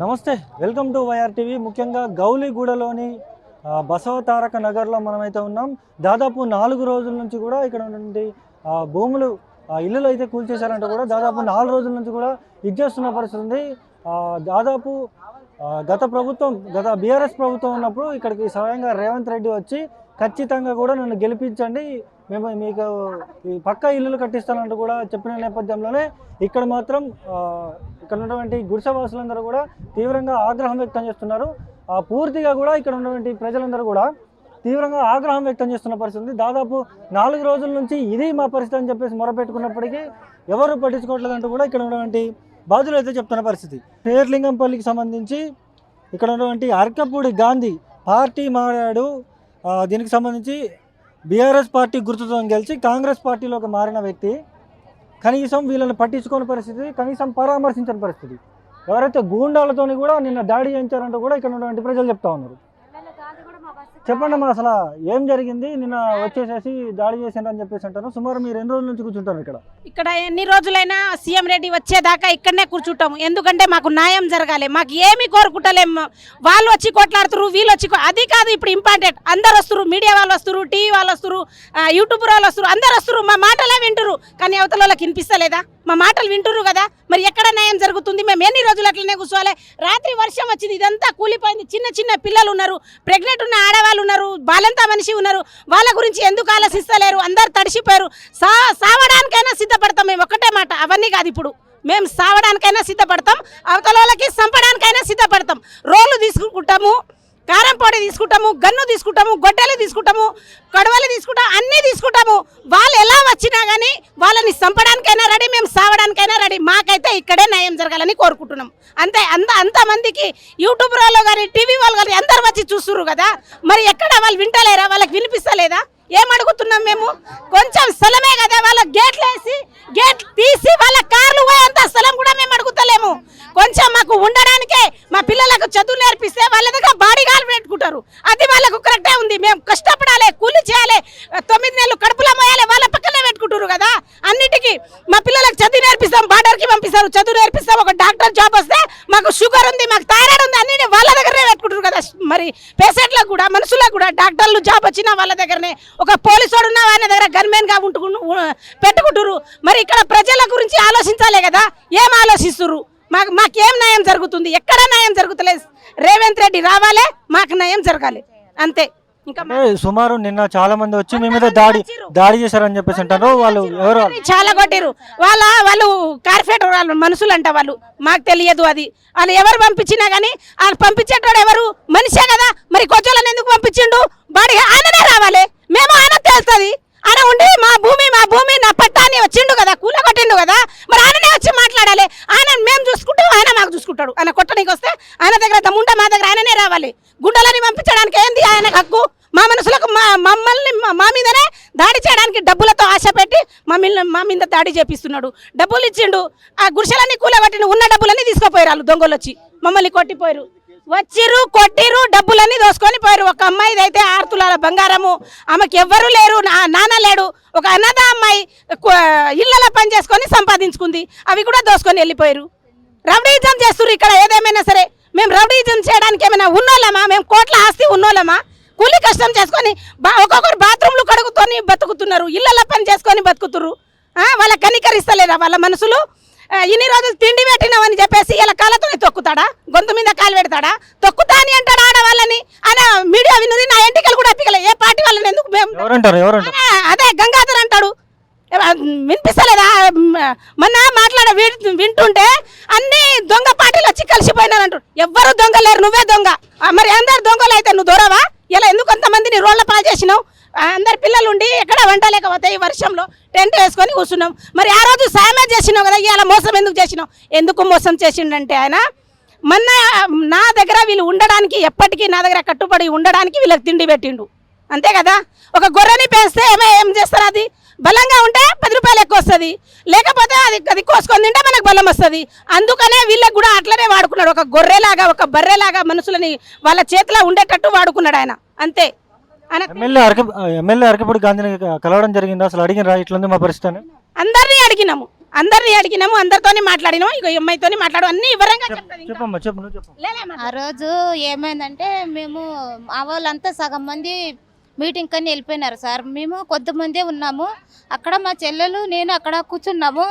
నమస్తే welcome to YR TV. ముఖ్యంగా గౌలిగూడలోని బసవతారక బసవ తారక నగర్లో మనమైతే ఉన్నాం. దాదాపు నాలుగు రోజుల నుంచి కూడా ఇక్కడ ఉన్నటువంటి భూములు ఇల్లులు అయితే కూల్చేశారంటే కూడా. దాదాపు నాలుగు రోజుల నుంచి కూడా ఇచ్చేస్తున్న పరిస్థితి ఉంది. దాదాపు గత ప్రభుత్వం గత బీఆర్ఎస్ ప్రభుత్వం ఉన్నప్పుడు ఇక్కడికి స్వయంగా రేవంత్ రెడ్డి వచ్చి ఖచ్చితంగా కూడా నన్ను గెలిపించండి మేము మీకు ఈ పక్క ఇల్లులు కట్టిస్తానంటూ కూడా చెప్పిన నేపథ్యంలోనే ఇక్కడ మాత్రం ఇక్కడ ఉన్నటువంటి గుడిసెవాసులందరూ కూడా తీవ్రంగా ఆగ్రహం వ్యక్తం చేస్తున్నారు. ఆ, పూర్తిగా కూడా ఇక్కడ ఉన్నటువంటి ప్రజలందరూ కూడా తీవ్రంగా ఆగ్రహం వ్యక్తం చేస్తున్న పరిస్థితి. దాదాపు నాలుగు రోజుల నుంచి ఇది మా పరిస్థితి అని చెప్పేసి మొరపెట్టుకున్నప్పటికీ ఎవరు పట్టించుకోవట్లేదంటూ కూడా ఇక్కడ ఉన్నటువంటి బాధలు అయితే చెప్తున్న పరిస్థితి. పేర్లింగంపల్లికి సంబంధించి ఇక్కడ ఉన్నటువంటి అరకపూడి గాంధీ పార్టీ మారాడు. దీనికి సంబంధించి బీఆర్ఎస్ పార్టీ గుర్తుతో గెలిచి కాంగ్రెస్ పార్టీలోకి మారిన వ్యక్తి కనీసం వీళ్ళని పట్టించుకోని పరిస్థితి కనీసం పరామర్శించని పరిస్థితి. ఎవరైతే గూండాలతోని కూడా నిన్న దాడి చేయించారంటూ కూడా ఇక్కడ ఉన్నటువంటి ప్రజలు చెప్తా ఉన్నారు. చెప్పండి అమ్మా అసలు ఏం జరిగింది? నిన్న వచ్చేసేసి దాడి చేసిండ్రు చెప్పేసి అంటారు. సుమారు మీరు ఎన్ని రోజుల నుంచి కూర్చుంటారు ఇక్కడ? ఇక్కడ ఎన్ని రోజులైనా సీఎం రెడ్డి వచ్చేదాకా ఇక్కడనే కూర్చుంటాము. ఎందుకంటే మాకు న్యాయం జరగాలి. మాకు ఏమి కోరుకుంటలేము. వాళ్ళు వచ్చి కొట్లాడుతురు వీళ్ళు వచ్చి అది కాదు ఇప్పుడు ఇంపార్టెంట్ అందరు వస్తారు మీడియా వాళ్ళు వస్తారు టీవీ వాళ్ళు వస్తారు యూట్యూబ్ వాళ్ళు వస్తారు అందరు వస్తారు మా మాటలే వింటురు కానీ అవతల వాళ్ళకి వినిపిస్తలేదా? మా మాటలు వింటురు కదా? మరి ఎక్కడ న్యాయం జరుగుతుంది? మేము ఎన్ని రోజులు అట్లనే కూర్చోవాలి? రాత్రి వర్షం వచ్చింది ఇదంతా కూలిపోయింది. చిన్న చిన్న పిల్లలు ఉన్నారు ప్రెగ్నెంట్ ఉన్న ఆడవాళ్ళు ఉన్నారు బాలంతా మనిషి ఉన్నారు. వాళ్ళ గురించి ఎందుకు ఆలోచిస్తలేరు? అందరు తడిసిపోయారు. సా సావడానికైనా సిద్ధపడతాం మేము ఒక్కటే మాట అవన్నీ కాదు ఇప్పుడు. మేము సావడానికైనా సిద్ధపడతాం అవతల వాళ్ళకి చంపడానికైనా సిద్ధపడతాం. రోలు తీసుకుంటాము. కారం పొడి తీసుకుంటాము గన్ను తీసుకుంటాము గొడ్డలు తీసుకుంటాము కడవలు తీసుకుంటాము అన్నీ తీసుకుంటాము. వాళ్ళు ఎలా వచ్చినా కానీ వాళ్ళని చంపడానికైనా రెడీ మేము సావడానికైనా రెడీ. మాకైతే ఇక్కడే న్యాయం జరగాలని కోరుకుంటున్నాం. అంతే అంత అంతమందికి యూట్యూబ్ వాళ్ళు కానీ టీవీ వాళ్ళు కానీ అందరు వచ్చి చూస్తున్నారు కదా. మరి ఎక్కడ వాళ్ళు వింటలేరా? వాళ్ళకి వినిపిస్తలేదా? ఏం అడుగుతున్నాం మేము? కొంచెం స్థలమే కదా వాళ్ళ గేట్లు వేసి గేట్ తీసి వాళ్ళ కార్లు పోయేంత స్థలం కూడా మేము అడుగుతలేము. కొంచెం మాకు ఉండడానికి మా పిల్లలకు చదువు నేర్పిస్తే వాళ్ళ దగ్గర బాడీగాలు పెట్టుకుంటారు అది వాళ్ళకు కరెక్టే ఉంది. మేము కష్టపడాలి కూలి చేయాలి. తొమ్మిది నెలలు కడుపులో మోయాలి వాళ్ళ పక్కనే పెట్టుకుంటారు కదా. అన్నిటికీ మా పిల్లలకు చదువు నేర్పిస్తాం బార్డర్కి పంపిస్తారు. చదువు నేర్పిస్తాం ఒక డాక్టర్ జాబ్ వస్తే మాకు షుగర్ ఉంది మాకు థైరాయిడ్ ఉంది అన్ని వాళ్ళ దగ్గరే పెట్టుకుంటారు కదా. మరి పేషెంట్లకు కూడా మనుషులకు కూడా డాక్టర్లు జాబ్ వచ్చినా వాళ్ళ దగ్గరనే. ఒక పోలీసు ఉన్న ఆయన దగ్గర గన్మెన్గా ఉంటుకు పెట్టుకుంటారు మరి ఇక్కడ ప్రజల గురించి ఆలోచించాలే కదా. ఏం ఆలోచిస్తున్నారు? మాకు మాకేం న్యాయం జరుగుతుంది? ఎక్కడ న్యాయం జరుగుతలేదు? రేవంత్ రెడ్డి రావాలే మాకు న్యాయం జరగాలి. అంతే. ఇంకా సుమారు నిన్న చాలా మంది వచ్చి మీ మీద దాడి దాడి చేశారని చెప్పేసి అంటారు. వాళ్ళు ఎవరు? చాలా కొట్టిరు. వాళ్ళ వాళ్ళు కార్పొరేటర్ వాళ్ళు మనుషులు అంట వాళ్ళు. మాకు తెలియదు అది. వాళ్ళు ఎవరు పంపించినా కానీ వాళ్ళు పంపించేటోడు ఎవరు? మనిషే కదా. మరి కొచ్చోళ్ళని ఎందుకు పంపించిండు? బాడీ ఆయననే రావాలి. మేము ఆయన తెలుస్తుంది ఆయన ఉండి మా భూమి మా భూమి నా పట్టాన్ని వచ్చిండు కదా కూల కొట్టిండు కదా. మరి ఆయననే వచ్చి మాట్లాడాలి. ఆయన మేము చూసుకుంటాం ఆయన మాకు చూసుకుంటాడు. ఆయన కొట్టడానికి వస్తే ఆయన దగ్గర దమ్ముంటే మా దగ్గర ఆయననే రావాలి. గుండెలని పంపించడానికి ఏంది ఆయన హక్కు? మా మనసులకు మా మమ్మల్ని మా- మీదనే దాడి చేయడానికి డబ్బులతో ఆశ పెట్టి మా మా మీద దాడి చేపిస్తున్నాడు. డబ్బులు ఇచ్చిండు. ఆ గుడిసెలన్నీ కూలగొట్టిన ఉన్న డబ్బులన్నీ తీసుకుపోయారు వాళ్ళు దొంగలు వచ్చి. మమ్మల్ని కొట్టిపోయారు. వచ్చిర్రు కొట్టిరు డబ్బులన్నీ దోసుకొని పోయారు. ఒక అమ్మాయిది అయితే ఆరు తులాల బంగారము. ఆమెకి ఎవ్వరూ లేరు. నా- నాన్న లేడు. ఒక అన్నద అమ్మాయి ఇళ్ళలో పని చేసుకొని సంపాదించుకుంది. అవి కూడా దోసుకొని వెళ్ళిపోయారు. రౌడీజం చేస్తుర్రు ఇక్కడ. ఏదేమైనా సరే మేము రౌడీజం చేయడానికి ఏమైనా ఉన్నోళ్ళమా? మేము కోట్ల ఆస్తి ఉన్నోళ్ళమా? కూలి కష్టం చేసుకొని బా ఒక్కొక్కరు బాత్రూమ్లు కడుగుతోని బతుకుతున్నారు ఇళ్ళల్లో పని చేసుకొని బతుకుతున్నారు ఆ, వాళ్ళ కనికరిస్తలేరా వాళ్ళ మనసులు? ఇన్ని రోజులు తిండి పెట్టినామని చెప్పేసి ఇలా కాళ్ళతోనే తొక్కుతాడా? గొంతు మీద కాలు పెడతాడా? తొక్కుతా అని అంటాడు ఆడవాళ్ళని. ఆయన మీడియా విన్నది నా ఎంటికలు కూడా పిగలే ఏ పార్టీ వాళ్ళని ఎందుకు మేము అదే గంగాధర్ అంటాడు. వినిపిస్తలేదా? మొన్న మాట్లాడ వింటుంటే అన్ని దొంగ పార్టీలు వచ్చి కలిసిపోయినారంటు ఎవ్వరు దొంగ లేరు నువ్వే దొంగ. మరి అందరు దొంగలు అయితే నువ్వు దూరవా? ఇలా ఎందుకు అంతమందిని రోడ్ల పాలు చేసినావు? అందరు పిల్లలు ఉండి ఎక్కడ వంట లేకపోతే ఈ వర్షంలో టెంట్ వేసుకొని కూర్చున్నాం. మరి ఆ రోజు సాయమే చేసినావు కదా ఇలా మోసం ఎందుకు చేసినావు? ఎందుకు మోసం చేసిండంటే ఆయన మొన్న నా దగ్గర వీళ్ళు ఉండడానికి ఎప్పటికీ నా దగ్గర కట్టుబడి ఉండడానికి వీళ్ళకి తిండి పెట్టిండు. అంతే కదా? ఒక గొర్రెని పెంచితే ఏమో ఏం చేస్తారు అది? బలంగా ఉంటే పది రూపాయలు ఎక్కువ వస్తుంది. లేకపోతే అది అది కోసుకొని తింటే మనకు బలం వస్తుంది. అందుకనే వీళ్ళకి కూడా అట్లనే వాడుకున్నాడు. ఒక గొర్రెలాగా ఒక బర్రెలాగా మనుషులని వాళ్ళ చేతిలో ఉండేటట్టు వాడుకున్నాడు ఆయన. అంతే. ఎమ్మెల్యే అరక ఎమ్మెల్యే అరకపూడి గాంధీని కలవడం జరిగింది? అసలు అడిగిన ఇట్లుంది మా పరిస్థితి అందరినీ అడిగినాము. అందరిని అడిగినాము. అందరితోని మాట్లాడినాము. ఇక అమ్మాయితోని మాట్లాడు. అన్ని వివరంగా. చెప్పమ్మా చెప్పు. ఆ రోజు ఏమైందంటే మేము మా వాళ్ళంతా సగం మంది మీటింగ్ కన్నీ వెళ్ళిపోయినారు సార్. మేము కొద్దిమందే ఉన్నాము. అక్కడ మా చెల్లెలు నేను అక్కడ కూర్చున్నాము.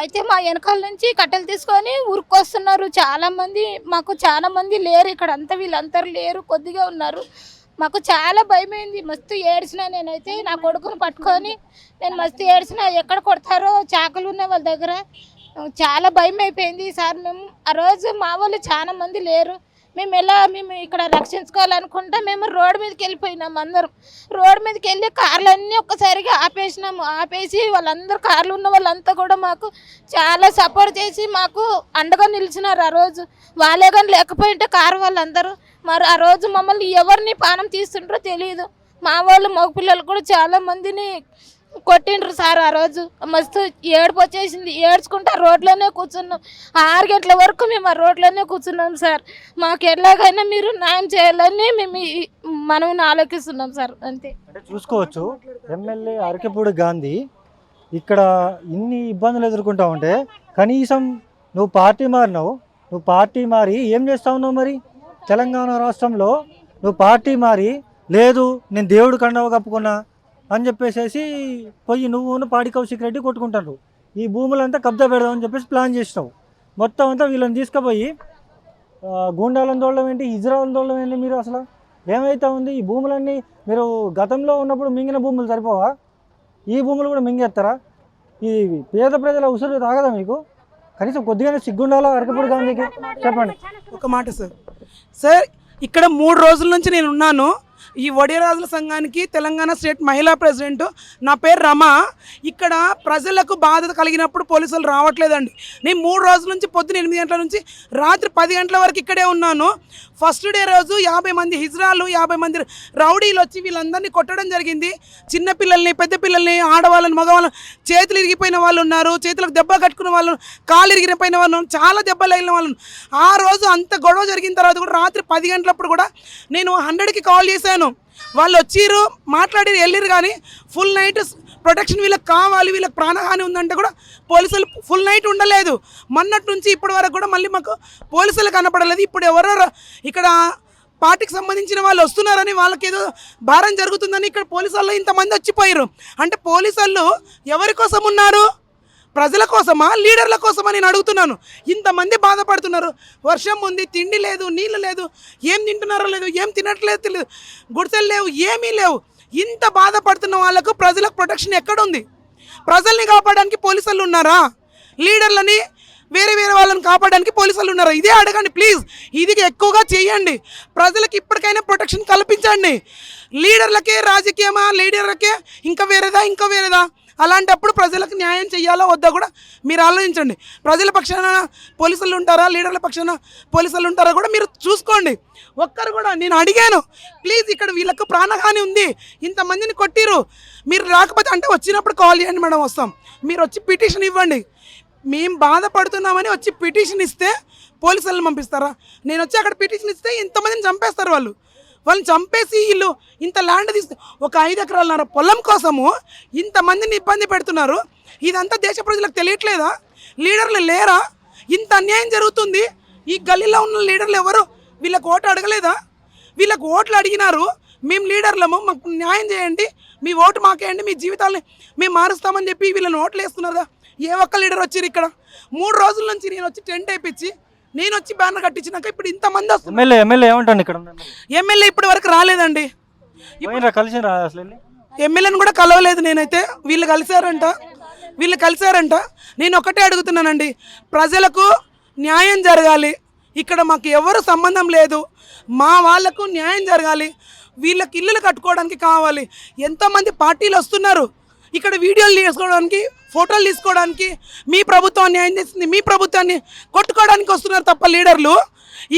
అయితే మా వెనకాల నుంచి కట్టెలు తీసుకొని ఉరుకొస్తున్నారు చాలామంది మాకు చాలా మంది లేరు ఇక్కడ. అంతా వీళ్ళందరూ లేరు కొద్దిగా ఉన్నారు. మాకు చాలా భయమైంది. మస్తు ఏడ్చిన నేనైతే నా కొడుకును పట్టుకొని నేను మస్తు ఏడ్చిన ఎక్కడ కొడతారో చాకలు ఉన్నాయి వాళ్ళ దగ్గర. చాలా భయం అయిపోయింది సార్ మేము. ఆ రోజు మా వాళ్ళు చాలా మంది లేరు. మేము ఎలా మేము ఇక్కడ రక్షించుకోవాలనుకుంటే మేము రోడ్డు మీదకి వెళ్ళిపోయినాము అందరం. రోడ్డు మీదకి వెళ్ళి కార్లన్నీ ఒక్కసారిగా ఆపేసినాము. ఆపేసి వాళ్ళందరూ కార్లు ఉన్న వాళ్ళంతా కూడా మాకు చాలా సపోర్ట్ చేసి మాకు అండగా నిలిచినారు ఆ రోజు. వాళ్ళే కానీ లేకపోయింటే కారు వాళ్ళందరూ. మరి ఆ రోజు మమ్మల్ని ఎవరిని పానం తీస్తుంటారో తెలియదు మా వాళ్ళు మగపిల్లలు కూడా చాలా మందిని కొట్టిండ్రు సార్ ఆ రోజు. మస్తు ఏడుపు వచ్చేసింది. ఏడ్చుకుంటా రోడ్లోనే కూర్చున్నాం. ఆరు గంటల వరకు మేము ఆ రోడ్లోనే కూర్చున్నాం సార్. మాకు ఎలాగైనా మీరు న్యాయం చేయాలని మేము మనం ఆలోచిస్తున్నాం సార్. అంతే. అంటే చూసుకోవచ్చు. ఎమ్మెల్యే అరకపూడి గాంధీ ఇక్కడ ఇన్ని ఇబ్బందులు ఎదుర్కొంటా ఉంటే కనీసం నువ్వు పార్టీ మారినావు. నువ్వు పార్టీ మారి ఏం చేస్తా ఉన్నావు మరి? తెలంగాణ రాష్ట్రంలో నువ్వు పార్టీ మారి లేదు నేను దేవుడు కండవ కప్పుకున్నా. అని చెప్పేసి పోయి నువ్వును పాడి కౌశిక్ రెడ్డి కొట్టుకుంటారు. ఈ భూములంతా కబ్జా పెడదామని చెప్పేసి ప్లాన్ చేసినావు మొత్తం అంతా వీళ్ళని తీసుకుపోయి ఆ, గూండాలను ఏంటి ఇజ్రాయల్ తోడడం ఏంటి మీరు అసలు? ఏమైతే ఉంది? ఈ భూములన్నీ మీరు గతంలో ఉన్నప్పుడు మింగిన భూములు సరిపోవా? ఈ భూములు కూడా మింగేస్తారా? ఈ పేద ప్రజల ఉసురు తాగదా మీకు? కనీసం కొద్దిగానే సిగ్గుండాలా అరకపూడి గాంధీకి? చెప్పండి. ఒక మాట సార్. సార్ ఇక్కడ మూడు రోజుల నుంచి నేను ఉన్నాను. ఈ వడియరాజుల సంఘానికి తెలంగాణ స్టేట్ మహిళా ప్రెసిడెంట్ నా పేరు రమ. ఇక్కడ ప్రజలకు బాధ కలిగినప్పుడు పోలీసులు రావట్లేదండి. నేను మూడు రోజుల నుంచి పొద్దున ఎనిమిది గంటల నుంచి రాత్రి పది గంటల వరకు ఇక్కడే ఉన్నాను. ఫస్ట్ డే రోజు యాభై మంది హిజ్రాలు యాభై మంది రౌడీలు వచ్చి వీళ్ళందరినీ కొట్టడం జరిగింది. చిన్న పిల్లల్ని పెద్ద పిల్లల్ని ఆడవాళ్ళని మగవాళ్ళని చేతులు ఇరిగిపోయిన వాళ్ళు ఉన్నారు. చేతులకు దెబ్బ కట్టుకున్న వాళ్ళు కాలు ఇరిగిపోయిన వాళ్ళు చాలా దెబ్బలు అయిన వాళ్ళు ఆ రోజు అంత గొడవ జరిగిన తర్వాత కూడా రాత్రి పది గంటలప్పుడు కూడా నేను హండ్రెడ్కి కాల్ చేశాను. వాళ్ళు వచ్చిర్రు మాట్లాడి వెళ్ళిరు కానీ ఫుల్ నైట్ ప్రొటెక్షన్ వీళ్ళకి కావాలి వీళ్ళకి ప్రాణహాని ఉందంటే కూడా పోలీసులు ఫుల్ నైట్ ఉండలేదు. మొన్నటి నుంచి ఇప్పటి వరకు కూడా మళ్ళీ మాకు పోలీసులు కనపడలేదు. ఇప్పుడు ఎవరో ఇక్కడ పార్టీకి సంబంధించిన వాళ్ళు వస్తున్నారని వాళ్ళకి ఏదో భారం జరుగుతుందని ఇక్కడ పోలీసు వాళ్ళు ఇంతమంది వచ్చిపోయారు అంటే పోలీసు వాళ్ళు ఎవరి కోసం ఉన్నారు? ప్రజల కోసమా లీడర్ల కోసమా నేను అడుగుతున్నాను. ఇంతమంది బాధపడుతున్నారు. వర్షం ఉంది తిండి లేదు నీళ్ళు లేదు. ఏం తింటున్నారో లేదు ఏం తినట్లేదు తెలియదు గుడిసెలు లేవు ఏమీ లేవు. ఇంత బాధపడుతున్న వాళ్ళకు ప్రజలకు ప్రొటెక్షన్ ఎక్కడుంది? ప్రజల్ని కాపాడడానికి పోలీసులు ఉన్నారా? లీడర్లని వేరే వేరే వాళ్ళని కాపాడడానికి పోలీసులు ఉన్నారా? ఇదే అడగండి ప్లీజ్. ఇది ఎక్కువగా చేయండి. ప్రజలకు ఇప్పటికైనా ప్రొటెక్షన్ కల్పించండి. లీడర్లకే రాజకీయమా? లీడర్లకే ఇంకా వేరేదా ఇంకా వేరేదా? అలాంటప్పుడు ప్రజలకు న్యాయం చేయాలా వద్దా కూడా మీరు ఆలోచించండి. ప్రజల పక్షాన పోలీసులు ఉంటారా? లీడర్ల పక్షాన పోలీసులు ఉంటారా కూడా మీరు చూసుకోండి. ఒక్కరు కూడా నేను అడిగాను ప్లీజ్ ఇక్కడ వీళ్ళకు ప్రాణహాని ఉంది ఇంతమందిని కొట్టిరు మీరు రాకపోతే అంటే వచ్చినప్పుడు కాల్ చేయండి మేడం వస్తాం. మీరు వచ్చి పిటిషన్ ఇవ్వండి. మేము బాధపడుతున్నామని వచ్చి పిటిషన్ ఇస్తే పోలీసులను పంపిస్తారా? నేను వచ్చి అక్కడ పిటిషన్ ఇస్తే ఇంతమందిని చంపేస్తారు వాళ్ళు. వాళ్ళని చంపేసి వీళ్ళు ఇంత ల్యాండ్ తీస్తే ఒక ఐదు ఎకరాలన్నర పొలం కోసము ఇంతమందిని ఇబ్బంది పెడుతున్నారు. ఇదంతా దేశ ప్రజలకు తెలియట్లేదా? లీడర్లు లేరా? ఇంత అన్యాయం జరుగుతుంది. ఈ గల్లీలో ఉన్న లీడర్లు ఎవరు? వీళ్ళకు ఓటు అడగలేదా? వీళ్ళకు ఓట్లు అడిగినారు. మేము లీడర్లము మాకు న్యాయం చేయండి. మీ ఓటు మాకేయండి మీ జీవితాలని మేము మారుస్తామని చెప్పి వీళ్ళని ఓట్లు వేస్తున్నారు ఏ ఒక్క లీడర్ వచ్చారు ఇక్కడ? మూడు రోజుల నుంచి నేను వచ్చి టెంట్ వేయించి నేను వచ్చి బ్యానర్ కట్టించినాక ఇప్పుడు ఇంతమంది వస్తున్నారు. ఎమ్మెల్యే ఎమ్మెల్యే ఏమంటాను ఇక్కడ? ఎమ్మెల్యే? ఇప్పటి వరకు రాలేదండి. అసలు వెళ్ళి? ఎమ్మెల్యేని కూడా కలవలేదు నేనైతే. వీళ్ళు కలిశారంట. వీళ్ళు కలిశారంట. నేను ఒకటే అడుగుతున్నానండి. ప్రజలకు న్యాయం జరగాలి. ఇక్కడ మాకు ఎవరు సంబంధం లేదు. మా వాళ్ళకు న్యాయం జరగాలి. వీళ్ళకి ఇల్లులు కట్టుకోవడానికి కావాలి. ఎంతోమంది పార్టీలు వస్తున్నారు. ఇక్కడ వీడియోలు తీసుకోవడానికి ఫోటోలు తీసుకోవడానికి మీ ప్రభుత్వం న్యాయం చేసింది మీ ప్రభుత్వాన్ని కొట్టుకోవడానికి వస్తున్నారు తప్ప లీడర్లు.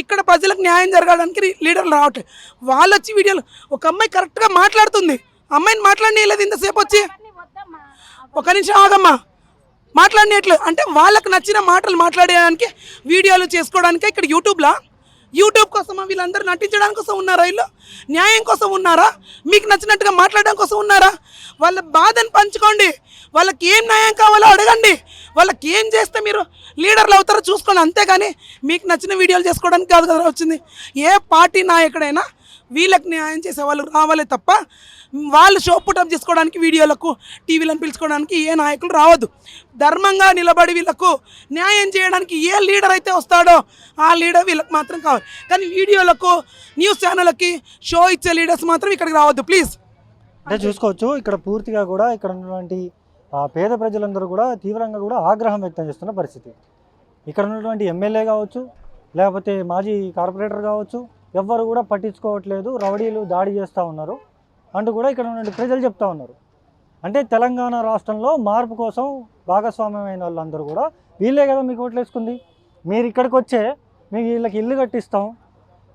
ఇక్కడ ప్రజలకు న్యాయం జరగడానికి లీడర్లు రావట్లేదు వాళ్ళు వచ్చి వీడియోలు ఒక అమ్మాయి కరెక్ట్గా మాట్లాడుతుంది. అమ్మాయిని మాట్లాడనీయలేదు ఇంతసేపు వచ్చి. ఒక నిమిషం ఆగమ్మా. మాట్లాడినట్లు అంటే వాళ్ళకు నచ్చిన మాటలు మాట్లాడడానికి వీడియోలు చేసుకోవడానికి ఇక్కడ యూట్యూబ్లో యూట్యూబ్ కోసమా? వీళ్ళందరూ నటించడానికి కోసం ఉన్నారా వీళ్ళు? న్యాయం కోసం ఉన్నారా? మీకు నచ్చినట్టుగా మాట్లాడడం కోసం ఉన్నారా? వాళ్ళ బాధను పంచుకోండి. వాళ్ళకి ఏం న్యాయం కావాలో అడగండి. వాళ్ళకి ఏం చేస్తే మీరు లీడర్లు అవుతారో చూసుకోండి. అంతేగాని మీకు నచ్చిన వీడియోలు చేసుకోవడానికి కాదు కదా వచ్చింది. ఏ పార్టీ నాయకుడైనా వీళ్ళకి న్యాయం చేసే వాళ్ళు రావాలే తప్ప వాళ్ళు షో చేసుకోవడానికి వీడియోలకు టీవీలను పిలుచుకోవడానికి ఏ నాయకులు రావద్దు. ధర్మంగా నిలబడి వీళ్ళకు న్యాయం చేయడానికి ఏ లీడర్ అయితే వస్తాడో ఆ లీడర్ వీళ్ళకి మాత్రం కావాలి. కానీ వీడియోలకు న్యూస్ ఛానళ్ళకి షో ఇచ్చే లీడర్స్ మాత్రం ఇక్కడికి రావద్దు ప్లీజ్. అంటే చూసుకోవచ్చు ఇక్కడ పూర్తిగా కూడా ఇక్కడ ఉన్నటువంటి పేద ప్రజలందరూ కూడా తీవ్రంగా కూడా ఆగ్రహం వ్యక్తం చేస్తున్న పరిస్థితి. ఇక్కడ ఉన్నటువంటి ఎమ్మెల్యే కావచ్చు లేకపోతే మాజీ కార్పొరేటర్ కావచ్చు ఎవ్వరు కూడా పట్టించుకోవట్లేదు. రౌడీలు దాడి చేస్తూ ఉన్నారు. అంటూ కూడా ఇక్కడ ఉన్న ప్రజలు చెప్తా ఉన్నారు. అంటే తెలంగాణ రాష్ట్రంలో మార్పు కోసం భాగస్వామ్యమైన వాళ్ళందరూ కూడా వీళ్ళే కదా మీకు ఓట్లు వేసుకుంది. మీరు ఇక్కడికి వచ్చే మీకు వీళ్ళకి ఇల్లు కట్టిస్తాం.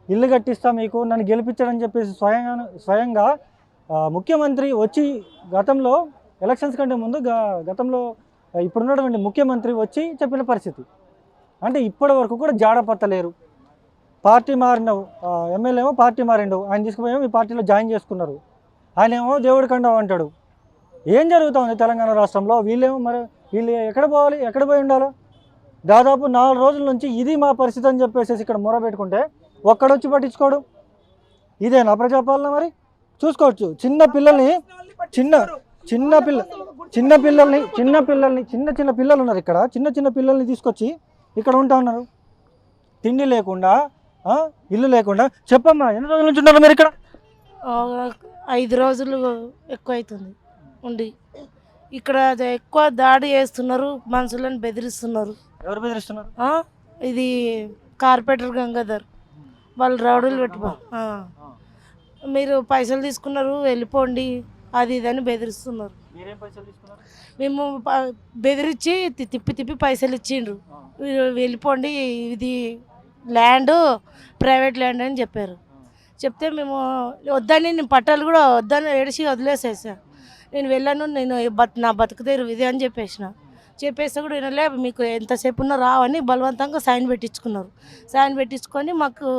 ఇల్లు కట్టిస్తాం మీకు నన్ను గెలిపించడని చెప్పేసి స్వయంగా స్వయంగా ముఖ్యమంత్రి వచ్చి గతంలో ఎలక్షన్స్ కంటే ముందు గ- గతంలో ఇప్పుడున్నటువంటి ముఖ్యమంత్రి వచ్చి చెప్పిన పరిస్థితి. అంటే ఇప్పటి వరకు కూడా జాడపత్తలేరు పార్టీ మారినవు ఎమ్మెల్యే ఏమో పార్టీ మారిండు. ఆయన తీసుకుపోయేమో ఈ పార్టీలో జాయిన్ చేసుకున్నారు. ఆయన ఏమో దేవుడి కండవు అంటాడు. ఏం జరుగుతుంది తెలంగాణ రాష్ట్రంలో? వీళ్ళేమో మరి వీళ్ళు ఎక్కడ పోవాలి? ఎక్కడ పోయి ఉండాలి? దాదాపు నాలుగు రోజుల నుంచి ఇది మా పరిస్థితి అని చెప్పేసి ఇక్కడ మొర పెట్టుకుంటే ఒక్కడొచ్చి పట్టించుకోడు. ఇదేనా ప్రజాపాలన మరి. చూసుకోవచ్చు. చిన్న పిల్లల్ని చిన్న చిన్న పిల్ల చిన్న పిల్లల్ని చిన్న పిల్లల్ని చిన్న చిన్న పిల్లలు ఉన్నారు ఇక్కడ. చిన్న చిన్న పిల్లల్ని తీసుకొచ్చి ఇక్కడ ఉంటా ఉన్నారు. తిండి లేకుండా ఇల్లు లేకుండా. చెప్పమ్మా ఎన్ని రోజుల నుంచి ఉన్నారు మీరు ఇక్కడ? ఐదు రోజులు ఎక్కువ అవుతుంది ఉండి. ఇక్కడ ఎక్కువ దాడి చేస్తున్నారు మనుషులను బెదిరిస్తున్నారు. ఎవరు బెదిరిస్తున్నారు? ఇది కార్పొరేటర్ గంగాధర్. వాళ్ళు రౌడీలు పెట్టుకో. మీరు పైసలు తీసుకున్నారు వెళ్ళిపోండి అది ఇది అని బెదిరిస్తున్నారు. మీరేం పైసలు తీసుకున్నారు? మేము బెదిరించి తిప్పి తిప్పి పైసలు ఇచ్చిండ్రు. మీరు వెళ్ళిపోండి ఇది ల్యాండ్ ప్రైవేట్ ల్యాండ్ అని చెప్పారు. చెప్తే మేము వద్దని నేను పట్టాలు కూడా వద్దని ఏడిసి వదిలేసేసా. నేను వెళ్ళాను నేను బత్ నా బతుకుదేరు ఇదే అని చెప్పేసిన. చెప్పేస్తే కూడా వినలే మీకు ఎంతసేపు ఉన్నా రావని బలవంతంగా సైన్ పెట్టించుకున్నారు. సైన్ పెట్టించుకొని మాకు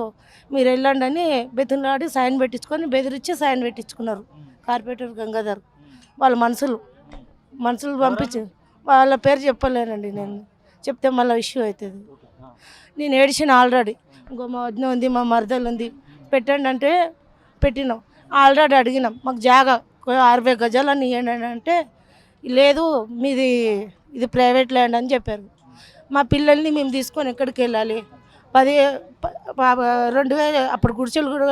మీరు వెళ్ళండి అని బెతులాడి సైన్ పెట్టించుకొని బెదిరించి సైన్ పెట్టించుకున్నారు. కార్పొరేటర్ గంగాధర్ వాళ్ళ మనుషులు మనుషులు పంపించి వాళ్ళ పేరు చెప్పలేనండి నేను. చెప్తే మళ్ళీ ఇష్యూ అవుతుంది. నేను ఏడిచిన ఆల్రెడీ. ఇంకో మా వదిన ఉంది మా మరదలు ఉంది. పెట్టండి అంటే పెట్టినాం. ఆల్రెడీ అడిగినాం. మాకు జాగా ఒక అరవై గజాలు ఇవ్వండి అంటే లేదు మీది ఇది ప్రైవేట్ ల్యాండ్ అని చెప్పారు. మా పిల్లల్ని మేము తీసుకొని ఎక్కడికి వెళ్ళాలి? పది రెండు వేల అప్పుడు గుడిసెలు కూడా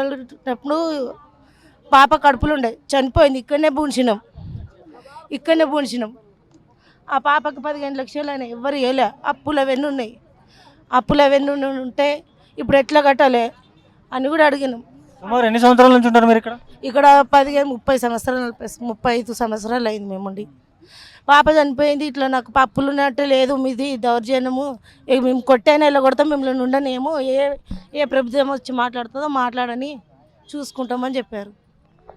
పాప కడుపులు ఉండే. చనిపోయింది. ఇక్కడనే పూడ్చినాం. ఇక్కడనే పూడ్చినాం. ఆ పాపకు పదిహేను లక్షలు అని ఎవరు వేయలే అప్పులు అవన్నీ ఉన్నాయి. అప్పులు అవన్నీ ఉంటే ఇప్పుడు ఎట్లా కట్టాలి అని కూడా అడిగినాం. సుమారు ఎన్ని సంవత్సరాల నుంచి ఉంటారు మీరు ఇక్కడ? ఇక్కడ పదిహేను ముప్పై సంవత్సరాలు ముప్పై ఐదు సంవత్సరాలు అయింది మేముండి పాప చనిపోయింది ఇట్లా నాకు పప్పులు ఉన్నట్టు లేదు మీది దౌర్జన్యము. మేము కొట్టైనా ఇలా కొడతాం మిమ్మల్ని ఉండనేమో. ఏ ఏ ప్రభుత్వం వచ్చి మాట్లాడుతుందో మాట్లాడని చూసుకుంటామని చెప్పారు.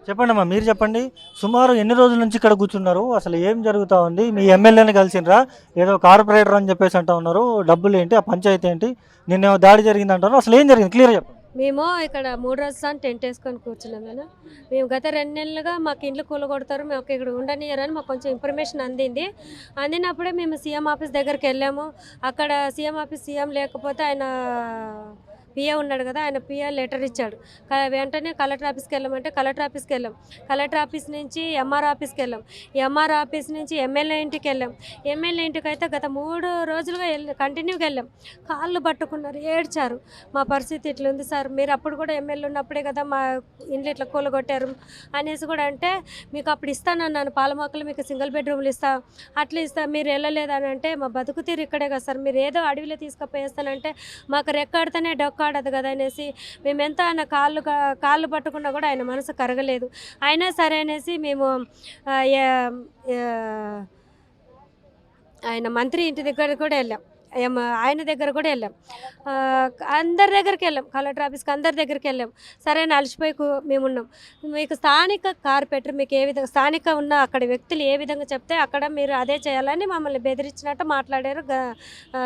చెప్పండి అమ్మా మీరు చెప్పండి. సుమారు ఎన్ని రోజుల నుంచి ఇక్కడ కూర్చున్నారు? అసలు ఏం జరుగుతా ఉంది? మీ ఎమ్మెల్యేని కలిసినరా ఏదో కార్పొరేటర్ అని చెప్పేసి అంటా ఉన్నారు. డబ్బులు ఏంటి? ఆ పంచాయతీ ఏంటి? నిన్న దాడి జరిగింది అంటారు అసలు ఏం జరిగింది? క్లియర్ చెప్పండి. మేము ఇక్కడ మూడు రోజులు టెంట్ వేసుకొని కూర్చున్నాం మేడం మేము గత రెండు నెలలుగా మాకు ఇండ్లు కూలగొడతారు మేము ఇక్కడ ఉండనియరని మాకు కొంచెం ఇన్ఫర్మేషన్ అందింది. అందినప్పుడే మేము సీఎం ఆఫీస్ దగ్గరికి వెళ్ళాము. అక్కడ సీఎం ఆఫీస్ సీఎం లేకపోతే ఆయన పిఏ ఉన్నాడు కదా ఆయన పిఏ లెటర్ ఇచ్చాడు. క- వెంటనే కలెక్టర్ ఆఫీస్కి వెళ్ళామంటే కలెక్టర్ ఆఫీస్కి వెళ్ళాం. కలెక్టర్ ఆఫీస్ నుంచి ఎంఆర్ ఆఫీస్కి వెళ్ళాం. ఎంఆర్ ఆఫీస్ నుంచి ఎమ్మెల్యే ఇంటికి వెళ్ళాం. ఎమ్మెల్యే ఇంటికి అయితే గత మూడు రోజులుగా వెళ్ళి కంటిన్యూగా వెళ్ళాం. కాళ్ళు పట్టుకున్నారు ఏడ్చారు. మా పరిస్థితి ఇట్లా ఉంది సార్ మీరు అప్పుడు కూడా ఎమ్మెల్యే ఉన్నప్పుడే కదా మా ఇండ్లు ఇట్లా కూలగొట్టారు అనేసి కూడా అంటే మీకు అప్పుడు ఇస్తానన్నాను పాల మొక్కలు మీకు సింగిల్ బెడ్రూమ్లు ఇస్తా అట్లా ఇస్తా మీరు వెళ్ళలేదని అంటే మా బతుకుతీరు ఇక్కడే కదా సార్ మీరు ఏదో అడవిలో తీసుకుపోయేస్తానంటే మాకు రెక్కాడితేనే డొక్కాడదు కదా అనేసి మేము ఎంత ఆయన కాళ్ళు కాళ్ళు పట్టుకున్నా కూడా ఆయన మనసు కరగలేదు. అయినా సరే అనేసి మేము ఆయన మంత్రి ఇంటి దగ్గర కూడా వెళ్ళాం. ఆయన దగ్గర కూడా వెళ్ళాం. అందరి దగ్గరికి వెళ్ళాం. కలెక్టర్ ఆఫీస్కి అందరి దగ్గరికి వెళ్ళాం. సరే అని అలసిపోయి మేము ఉన్నాం మీకు స్థానిక కార్పెంటర్ మీకు ఏ విధంగా స్థానిక ఉన్న అక్కడ వ్యక్తులు ఏ విధంగా చెప్తే అక్కడ మీరు అదే చేయాలని మమ్మల్ని బెదిరించినట్టు మాట్లాడారు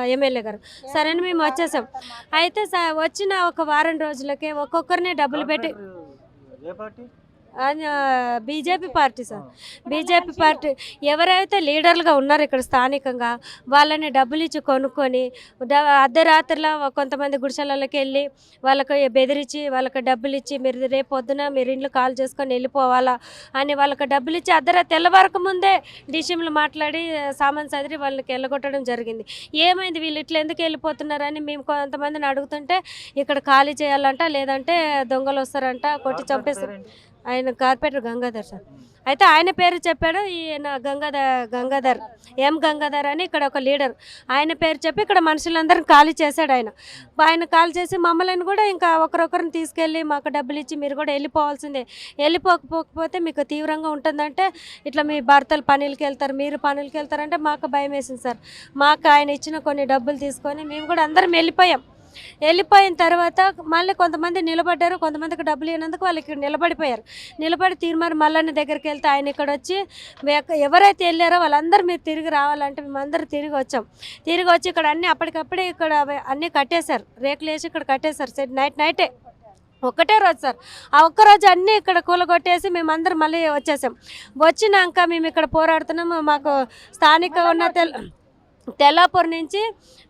ఎమ్మెల్యే గారు. సరే అని మేము వచ్చేసాం. అయితే స- వచ్చిన ఒక వారం రోజులకే ఒక్కొక్కరిని డబ్బులు పెట్టి ఏ party? BJP party sir. BJP party ఎవరైతే లీడర్లుగా ఉన్నారో ఇక్కడ స్థానికంగా వాళ్ళని డబ్బులు ఇచ్చి కొనుక్కొని అర్ధరాత్రిలో కొంతమంది గుడిసెలలోకి వెళ్ళి వాళ్ళకి బెదిరించి వాళ్ళకి డబ్బులు ఇచ్చి మీరు రేపు పొద్దున మీరు ఇంట్లో కాల్ చేసుకొని వెళ్ళిపోవాలా అని వాళ్ళకి డబ్బులు ఇచ్చి అర్ధరాత్రి తెల్లవారక ముందే డిసిమ్లు మాట్లాడి సామాన్ సదిరి వాళ్ళకి వెళ్ళగొట్టడం జరిగింది. ఏమైంది వీళ్ళు ఇట్లా ఎందుకు వెళ్ళిపోతున్నారని మేము కొంతమందిని అడుగుతుంటే ఇక్కడ ఖాళీ చేయాలంట లేదంటే దొంగలు వస్తారంట కొట్టి చంపేస్తారు. ఆయన కార్పొరేటర్ గంగాధర్ సార్. అయితే ఆయన పేరు చెప్పాడు ఈయన గంగాధర్ గంగాధర్ ఎం గంగాధర్ అని ఇక్కడ ఒక లీడర్. ఆయన పేరు చెప్పి ఇక్కడ మనుషులందరిని ఖాళీ చేశాడు ఆయన. ఆయన ఖాళీ చేసి మమ్మల్ని కూడా ఇంకా ఒకరొకరిని తీసుకెళ్ళి మాకు డబ్బులు ఇచ్చి మీరు కూడా వెళ్ళిపోవాల్సిందే. వెళ్ళిపోకపోకపోతే మీకు తీవ్రంగా ఉంటుందంటే ఇట్లా మీ భర్తలు పనులకి వెళ్తారు మీరు పనులకి వెళ్తారంటే మాకు భయం వేసింది సార్. మాకు ఆయన ఇచ్చిన కొన్ని డబ్బులు తీసుకొని మేము కూడా అందరం వెళ్ళిపోయాం. వెళ్ళిపోయిన తర్వాత మళ్ళీ కొంతమంది నిలబడ్డారు కొంతమందికి డబ్బులు ఇవ్వనందుకు వాళ్ళు ఇక్కడ నిలబడిపోయారు. నిలబడి తీర్మానం మల్లన్న దగ్గరికి వెళ్తే ఆయన ఇక్కడ వచ్చి ఎవరైతే వెళ్ళారో వాళ్ళందరూ మీరు తిరిగి రావాలంటే మేమందరూ తిరిగి వచ్చాం. తిరిగి వచ్చి ఇక్కడ అన్నీ అప్పటికప్పుడే ఇక్కడ అన్నీ కట్టేశారు. రేకులు వేసి ఇక్కడ కట్టేశారు. సెట్ నైట్ నైటే. ఒక్కటే రోజు సార్. ఆ ఒక్క రోజు అన్నీ ఇక్కడ కూలగొట్టేసి మేమందరం మళ్ళీ వచ్చేసాం. వచ్చినాక మేము ఇక్కడ పోరాడుతున్నాము. మాకు స్థానిక ఉన్న తెలు తెల్లాపూర్ నుంచి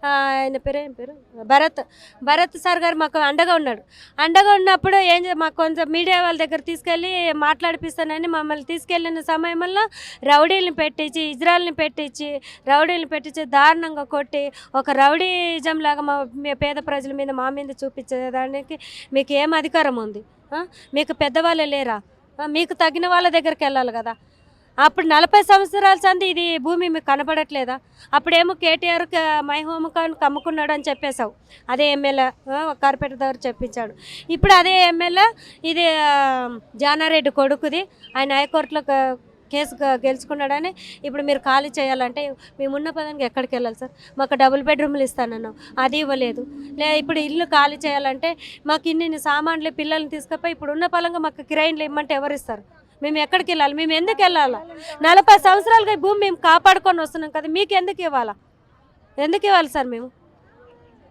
ఆయన పేరు ఏం పేరు? భరత్ భరత్ సార్ గారు మాకు అండగా ఉన్నాడు అండగా ఉన్నప్పుడు ఏం చే- మాకు కొంచెం మీడియా వాళ్ళ దగ్గర తీసుకెళ్ళి మాట్లాడిపిస్తానని మమ్మల్ని తీసుకెళ్ళిన సమయంలో రౌడీలను పెట్టించి ఇజ్రాయల్ని పెట్టించి రౌడీలను పెట్టించి దారుణంగా కొట్టి ఒక రౌడీజం లాగా మా పేద ప్రజల మీద మా మీద చూపించేదానికి మీకు ఏం అధికారం ఉంది? మీకు పెద్దవాళ్ళే లేరా? మీకు తగిన వాళ్ళ దగ్గరికి వెళ్ళాలి కదా. అప్పుడు నలభై సంవత్సరాల సంది ఇది భూమి మీకు కనబడట్లేదా? అప్పుడేమో కేటీఆర్ మై హోమ్ కమ్ముకున్నాడు అని చెప్పేశావు. అదే ఎమ్మెల్యే కార్పొరేటర్ దగ్గర చెప్పించాడు. ఇప్పుడు అదే ఎమ్మెల్యే ఇది జానారెడ్డి కొడుకుది. ఆయన హైకోర్టులో కేసు గెలుచుకున్నాడని ఇప్పుడు మీరు ఖాళీ చేయాలంటే మేమున్న పదానికి ఎక్కడికి వెళ్ళాలి సార్? మాకు డబుల్ బెడ్రూమ్లు ఇస్తానన్నాం అది ఇవ్వలేదు. లే ఇప్పుడు ఇల్లు ఖాళీ చేయాలంటే మాకు ఇన్ని సామాన్లు పిల్లల్ని తీసుకుపోయి ఇప్పుడు ఉన్న పలంగా మాకు కిరాయిన్లు ఇమ్మంటే ఎవరు ఇస్తారు మేము ఎక్కడికి వెళ్ళాలి? మేము ఎందుకు వెళ్ళాలా? నలభై సంవత్సరాలుగా ఈ భూమి మేము కాపాడుకొని వస్తున్నాం కదా మీకు ఎందుకు ఇవ్వాలా? ఎందుకు ఇవ్వాలి సార్ మేము?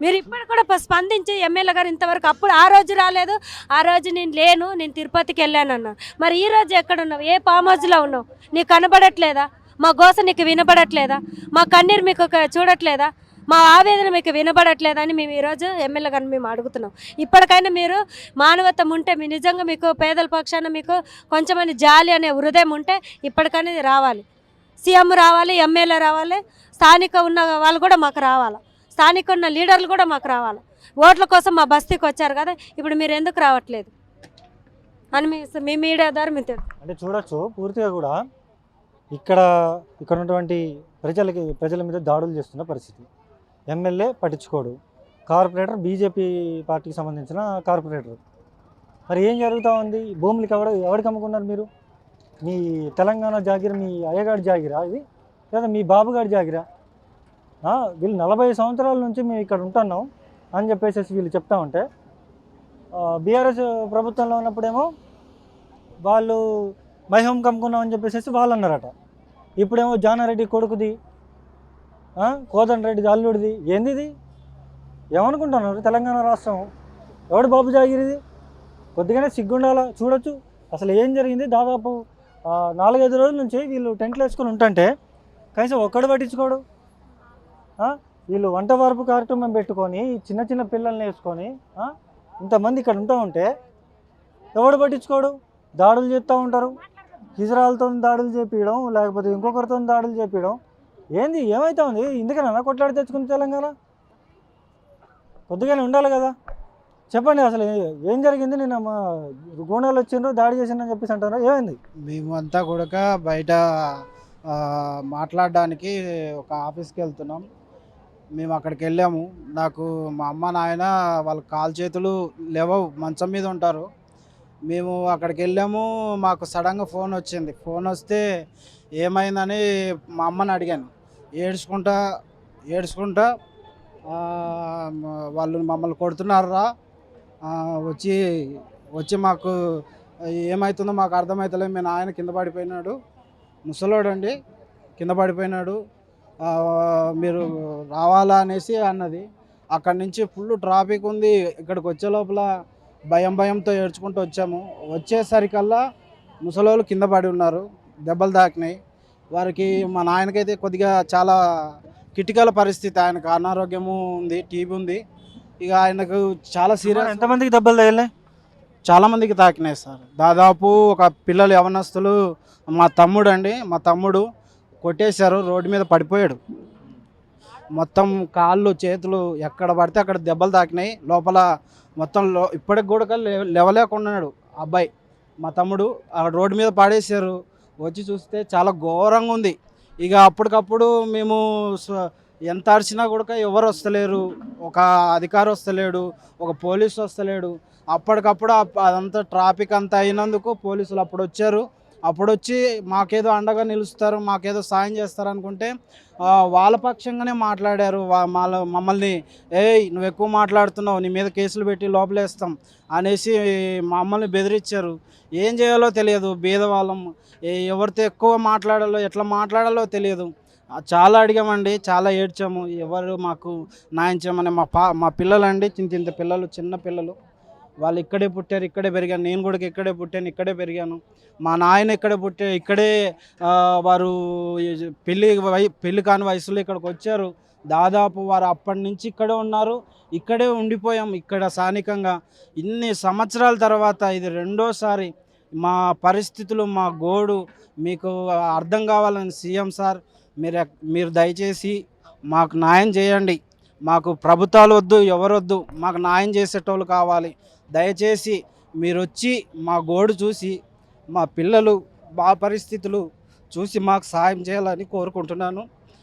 మీరు ఇప్పుడు కూడా స్పందించి ఎమ్మెల్యే గారు ఇంతవరకు అప్పుడు ఆ రోజు రాలేదు ఆ రోజు నేను లేను నేను తిరుపతికి వెళ్ళానన్నా. మరి ఈ రోజు ఎక్కడ ఉన్నావు? ఏ ఫామ్ హౌస్లో ఉన్నావు? నీకు కనబడట్లేదా? మా గోస నీకు వినబడట్లేదా? మా కన్నీరు మీకు ఒక చూడట్లేదా? మా ఆవేదన మీకు వినబడట్లేదని మేము ఈరోజు ఎమ్మెల్యే గారిని మేము అడుగుతున్నాం. ఇప్పటికైనా మీరు మానవత్వం ఉంటే మీ నిజంగా మీకు పేదల పక్షాన మీకు కొంచెమని జాలి అనే హృదయం ఉంటే ఇప్పటికైనా రావాలి. సీఎం రావాలి ఎమ్మెల్యే రావాలి స్థానిక ఉన్న వాళ్ళు కూడా మాకు రావాలి. స్థానిక ఉన్న లీడర్లు కూడా మాకు రావాలి. ఓట్ల కోసం మా బస్తీకి వచ్చారు కదా ఇప్పుడు మీరు ఎందుకు రావట్లేదు? అని మీ మీ మీడియా ద్వారా మీరు అంటే చూడొచ్చు పూర్తిగా కూడా ఇక్కడ ఇక్కడ ఉన్నటువంటి ప్రజలకి ప్రజల మీద దాడులు చేస్తున్న పరిస్థితి. ఎమ్మెల్యే పట్టించుకోడు. కార్పొరేటర్ బీజేపీ పార్టీకి సంబంధించిన కార్పొరేటర్. మరి ఏం జరుగుతూ ఉంది? భూములకి ఎవడ ఎవరికి అమ్ముకున్నారు మీరు? మీ తెలంగాణ జాగిర మీ అయ్యగాడి జాగిరా ఇది? లేదా మీ బాబుగాడి జాగిరా? వీళ్ళు నలభై సంవత్సరాల నుంచి మేము ఇక్కడ ఉంటున్నాం అని చెప్పేసి వీళ్ళు చెప్తా ఉంటే బీఆర్ఎస్ ప్రభుత్వంలో ఉన్నప్పుడేమో వాళ్ళు మైహోం కమ్ముకున్నాం అని చెప్పేసి వాళ్ళు అన్నారట. ఇప్పుడేమో జానారెడ్డి కొడుకుది కోదండ రెడ్డిది అల్లుడిది ఏంది ఇది ఏమనుకుంటున్నారు? తెలంగాణ రాష్ట్రం? ఎవడు బాబు జాగిరిది? కొద్దిగానే సిగ్గుండాలా? చూడొచ్చు. అసలు ఏం జరిగింది? దాదాపు నాలుగైదు రోజుల నుంచి వీళ్ళు టెంట్లు వేసుకొని ఉంటుంటే కనీసం ఒక్కడు పట్టించుకోడు. వీళ్ళు వంట వరపు కార్యక్రమం పెట్టుకొని చిన్న చిన్న పిల్లల్ని వేసుకొని ఇంతమంది ఇక్కడ ఉంటా ఉంటే ఎవడు పట్టించుకోడు? దాడులు చేస్తూ ఉంటారు. హిజరాలతో దాడులు చేపించడం లేకపోతే ఇంకొకరితో దాడులు చేపించడం ఏంది ఏమైతా ఉంది ఇందుకనన్నా కొట్లాడి తెచ్చుకుంది తెలంగాణ? కొద్దిగానే ఉండాలి కదా. చెప్పండి అసలు ఏం జరిగింది నేను మా గోండాలు వచ్చిండ్రు దాడి చేసిండ్రు చెప్పేసి అంటారా ఏమైంది? మేము అంతా కూడా బయట మాట్లాడడానికి ఒక ఆఫీస్కి వెళ్తున్నాం. మేము అక్కడికి వెళ్ళాము. నాకు మా అమ్మ నాయన వాళ్ళ కాలు చేతులు లేవవు మంచం మీద ఉంటారు. మేము అక్కడికి వెళ్ళాము. మాకు సడన్గా ఫోన్ వచ్చింది. ఫోన్ వస్తే ఏమైందని మా అమ్మని అడిగాను. ఏడ్చుకుంటా ఏడ్చుకుంటా వాళ్ళు మమ్మల్ని కొడుతున్నారా వచ్చి వచ్చి మాకు ఏమవుతుందో మాకు అర్థమవుతలేదు మీ నాయన కింద పడిపోయినాడు. ముసలోడు అండి కింద పడిపోయినాడు. మీరు రావాలా అనేసి అన్నది. అక్కడి నుంచి ఫుల్ ట్రాఫిక్ ఉంది. ఇక్కడికి వచ్చే లోపల భయం భయంతో ఏడ్చుకుంటూ వచ్చాము. వచ్చేసరికల్లా ముసలోళ్ళు కింద పడి ఉన్నారు. దెబ్బలు తాకినాయి. వారికి మా నాయనకైతే కొద్దిగా చాలా కిటికల పరిస్థితి. ఆయనకు అనారోగ్యము ఉంది టీబీ ఉంది. ఇక ఆయనకు చాలా సీరియస్ ఎంతమందికి దెబ్బలు తగిలినాయి? చాలా మందికి తాకినాయి సార్. దాదాపు ఒక పిల్లలు యవనస్తులు మా తమ్ముడు అండి మా తమ్ముడు కొట్టేశారు రోడ్డు మీద పడిపోయాడు. మొత్తం కాళ్ళు చేతులు ఎక్కడ పడితే అక్కడ దెబ్బలు తాకినాయి. లోపల మొత్తం లో ఇప్పటికి కూడా లే- లేవలేకున్నాడు ఆ అబ్బాయి. మా తమ్ముడు రోడ్డు మీద పాడేశారు. వచ్చి చూస్తే చాలా ఘోరంగా ఉంది. ఇక అప్పటికప్పుడు మేము ఎంత అరిచినా కూడా ఎవరు వస్తలేరు. ఒక అధికారి వస్తలేడు ఒక పోలీసు వస్తలేడు. అప్పటికప్పుడు అదంతా ట్రాఫిక్ అంతా అయినందుకు పోలీసులు అప్పుడు వచ్చారు. అప్పుడు వచ్చి మాకేదో అండగా నిలుస్తారు మాకేదో సాయం చేస్తారు అనుకుంటే వాళ్ళ పక్షంగానే మాట్లాడారు. వా- మాల మమ్మల్ని ఏయ్ నువ్వు ఎక్కువ మాట్లాడుతున్నావు నీ మీద కేసులు పెట్టి లోపలేస్తాం అనేసి మమ్మల్ని బెదిరించారు. ఏం చేయాలో తెలియదు బీదవాళ్ళం. ఎవరితో ఎక్కువ మాట్లాడాలో ఎట్లా మాట్లాడాలో తెలియదు. చాలా అడిగామండి చాలా ఏడ్చాము. ఎవరు మాకు న్యాయం చేయమని మా పా మా పిల్లలండి చిన్న చిన్న పిల్లలు చిన్న పిల్లలు. వాళ్ళు ఇక్కడే పుట్టారు ఇక్కడే పెరిగాను. నేను కూడా ఇక్కడే పుట్టాను ఇక్కడే పెరిగాను. మా నాయన ఇక్కడే పుట్టే ఇక్కడే వారు పెళ్ళి వై పెళ్ళి కాని వయసులో ఇక్కడికి వచ్చారు. దాదాపు వారు అప్పటి నుంచి ఇక్కడే ఉన్నారు ఇక్కడే ఉండిపోయాం ఇక్కడ స్థానికంగా. ఇన్ని సంవత్సరాల తర్వాత ఇది రెండోసారి మా పరిస్థితులు మా గోడు మీకు అర్థం కావాలని సీఎం సార్ మీరు మీరు దయచేసి మాకు న్యాయం చేయండి. మాకు ప్రభుత్వాలు వద్దు ఎవరొద్దు మాకు న్యాయం చేసేటోళ్ళు కావాలి. దయచేసి మీరు వచ్చి మా గోడు చూసి మా పిల్లలు మా పరిస్థితులు చూసి మాకు సాయం చేయాలని కోరుకుంటున్నాను.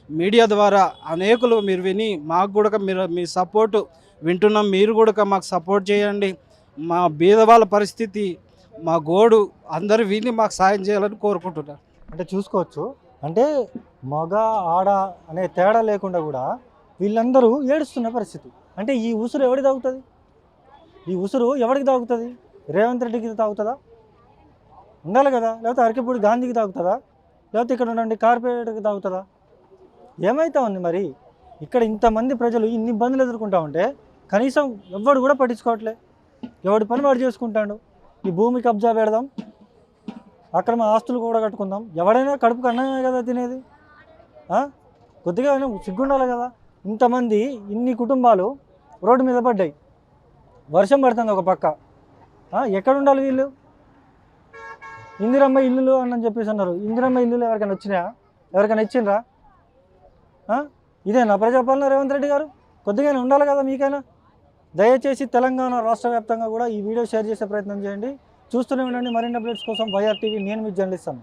మీడియా ద్వారా అనేకులు మీరు విని మాకు కూడా మీరు మీ సపోర్టు వింటున్నాం. మీరు కూడా మాకు సపోర్ట్ చేయండి. మా బీదవాళ్ళ పరిస్థితి మా గోడు అందరూ విని మాకు సాయం చేయాలని కోరుకుంటున్నాను అంటే చూసుకోవచ్చు. అంటే మగ ఆడ అనే తేడా లేకుండా కూడా వీళ్ళందరూ ఏడుస్తున్న పరిస్థితి. అంటే ఈ ఉసురు ఎవడి తగ్గుతుంది ఈ ఉసురు ఎవరికి తాగుతుంది? రేవంత్ రెడ్డికి తాగుతుందా? ఉండాలి కదా. లేకపోతే అరకిపూడి గాంధీకి తాగుతుందా? లేకపోతే ఇక్కడ ఉండండి కార్పొరేటర్కి తాగుతుందా? ఏమైతా ఉంది మరి? ఇక్కడ ఇంతమంది ప్రజలు ఇన్ని ఇబ్బందులు ఎదుర్కొంటా ఉంటే కనీసం ఎవడు కూడా పట్టించుకోవట్లే. ఎవడి పని వాడు చేసుకుంటాడు? ఈ భూమి కబ్జా పెడదాం. అక్రమ ఆస్తులు కూడా కట్టుకుందాం. ఎవడైనా కడుపుకు అన్నమే కదా తినేది? కొద్దిగా సిగ్గుండాలి కదా. ఇంతమంది ఇన్ని కుటుంబాలు రోడ్డు మీద పడ్డాయి. వర్షం పడుతుంది ఒక పక్క. ఎక్కడ ఉండాలి వీళ్ళు? ఇందిరమ్మ ఇల్లులు అని చెప్పేసి అన్నారు. ఇందిరమ్మ ఇల్లులు ఎవరికైనా వచ్చినాయా? ఎవరికైనా ఇచ్చిండ్రా? ఇదేనా ప్రజాపాలన రేవంత్ రెడ్డి గారు? కొద్దిగానే ఉండాలి కదా మీకైనా? దయచేసి తెలంగాణ రాష్ట్ర వ్యాప్తంగా కూడా ఈ వీడియో షేర్ చేసే ప్రయత్నం చేయండి. చూస్తూనే ఉండండి. మరిన్ని అప్డేట్స్ కోసం వైఆర్ టీవీ నేను మీకు జర్నలిస్తాను